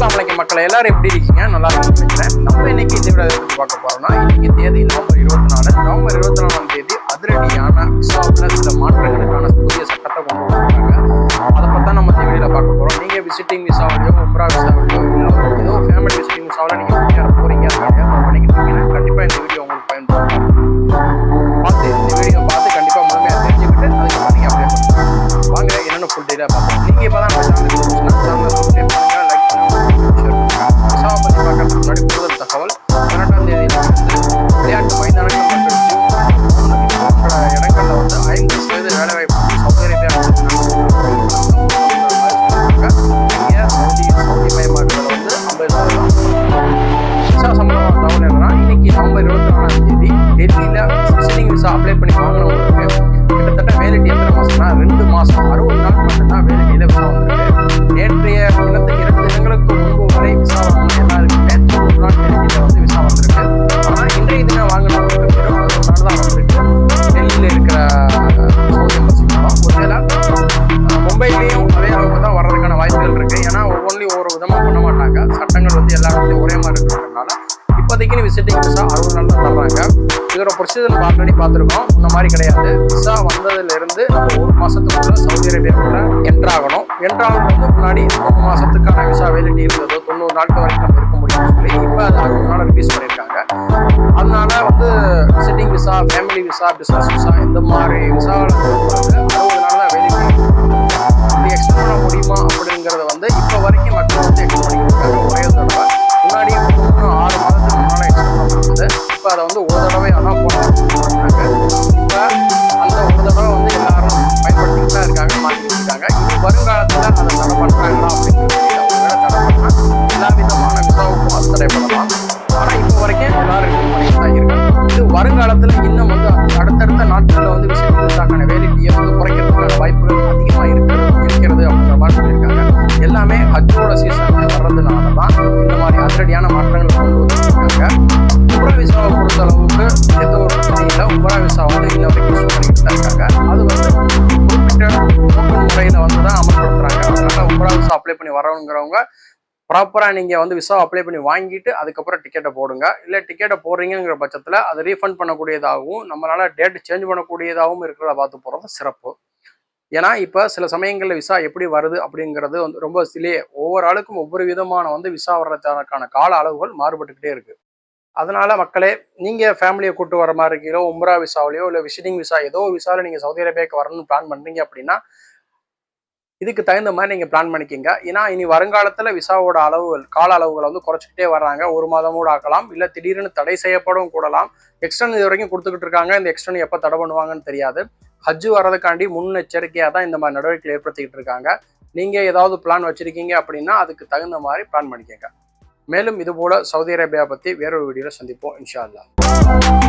மக்கள் எல்லாரும் எப்படி இருக்கீங்க? நல்லா இருக்கும்னு நினைக்கிறேன். நம்ம இன்னைக்கு இந்த விட பார்க்க போறோம்னா இன்னைக்கு தேதி நவம்பர் இருபத்தி நாலு நவம்பர் இருபத்தி நாலாம் தேதி அதிரடியான விசாவில் சில மாற்றங்களுக்கான புதிய சட்டத்தை கொண்டு வந்திருக்காங்க. அதை பற்றி நம்ம இந்த வீடியோவில் பார்க்க போறோம். நீங்க விசிட்டிங் விசாவிலையோ உம்ரா விசாவிலையோ இல்லை ஏதோ ஃபேமிலி விசிட்டிங் விசாவில் நீங்க முன்னேற போறீங்க அப்படின்னு பண்ணிக்கிட்டு இருக்கீங்கன்னா கண்டிப்பா இந்த வீடியோ உங்களுக்கு பயன்படும். பார்த்து இந்த வீடியோ பார்த்து கண்டிப்பா முழுமையாக தெரிஞ்சுக்கிட்டு அதுக்கப்புறம் நீங்க அப்ளை பண்ணுங்க வாங்க என்னென்ன ஃபுல் டீலாக பார்ப்போம். விதமா சட்டங்கள் வந்து எல்லா இடத்துலையும் ஒரே மாதிரி இருக்கிறதுனால இப்போதைக்கு விசிட்டிங் விசா அறுபது நாள் தான் தர்றாங்க. இதோட ப்ரொசீஜர் நம்ம ஆல்ரெடி பார்த்துருக்கோம். இந்த மாதிரி கிடையாது. விசா வந்ததுலேருந்து நம்ம ஒரு மாசத்துக்குள்ள சவுதி அரேபியாவுக்குள்ள என்ட்ராகணும் என்ட்ராகிறதுக்கு முன்னாடி மூணு மாதத்துக்கான விசா வேலிட்டி இருந்ததோ தொண்ணூறு நாட்கள் வரைக்கும் நம்ம இருக்க முடியும்னு சொல்லி இப்போ அது அறுபது நாள் ரிலீஸ் பண்ணியிருக்காங்க. அதனால வந்து visiting visa family visa business visa இந்த மாதிரி விசாவில் எல்லாமே ஹஜ்ஜோட சீசன் வர்றதுனால தான் இந்த மாதிரி அதிரடியான மாற்றங்கள் கொண்டு வந்துருக்காங்க. உம்ரா விசாவை பொறுத்த அளவுக்கு எந்த ஒரு பிரச்சனையில் இல்லை. விசா வந்து இன்ன வரைக்கும் யூஸ் தான் இருக்காங்க. அது வந்து குறிப்பிட்ட டோக்கன் முறையில் வந்து தான் அமல்படுத்துறாங்க. அதனால உபரா விசா அப்ளை பண்ணி வரவங்கிறவங்க ப்ராப்பராக நீங்கள் வந்து விசா அப்ளை பண்ணி வாங்கிட்டு அதுக்கப்புறம் டிக்கெட்டை போடுங்க. இல்லை டிக்கெட்டை போடுறீங்கிற பட்சத்தில் அதை ரீஃபண்ட் பண்ணக்கூடியதாகவும் நம்மளால் டேட் சேஞ்ச் பண்ணக்கூடியதாகவும் இருக்கிறத பார்த்து போகிறது சிறப்பு. ஏன்னா இப்போ சில சமயங்களில் விசா எப்படி வருது அப்படிங்கிறது வந்து ரொம்ப சிலே ஒவ்வொரு ஆளுக்கும் ஒவ்வொரு விதமான வந்து விசா வர்றதுக்கான கால அளவுகள் மாறுபட்டுக்கிட்டே இருக்குது அதனால மக்களே நீங்கள் ஃபேமிலியை கூட்டு வர மாதிரி இருக்கீங்களோ உம்ரா விசாவிலையோ இல்லை விசிட்டிங் விசா ஏதோ விசாவில் நீங்கள் சவுதி அரேபியாவுக்கு வரணும்னு பிளான் பண்ணுறீங்க அப்படின்னா இதுக்கு தகுந்த மாதிரி நீங்கள் பிளான் பண்ணிக்கிங்க. ஏன்னா இனி வருங்காலத்தில் விசாவோட அளவுகள் கால அளவுகளை வந்து குறைச்சிக்கிட்டே வர்றாங்க. ஒரு மாதம் கூட ஆக்கலாம் இல்லை திடீர்னு தடை செய்யப்படவும் கூடலாம். எக்ஸ்டன் இது வரைக்கும் கொடுத்துக்கிட்டு இருக்காங்க. இந்த எக்ஸ்டன் எப்போ தடை பண்ணுவாங்கன்னு தெரியாது. ஹஜ்ஜு வர்றதுக்காண்டி முன்னெச்சரிக்கையாக தான் இந்த மாதிரி நடவடிக்கைகள் ஏற்படுத்திக்கிட்டு இருக்காங்க. நீங்க ஏதாவது பிளான் வச்சிருக்கீங்க அப்படின்னா அதுக்கு தகுந்த மாதிரி பிளான் பண்ணிக்கங்க. மேலும் இதுபோல் சவுதி அரேபியா பற்றி வேறொரு வீடியோவில் சந்திப்போம் இன்ஷா அல்லாஹ்.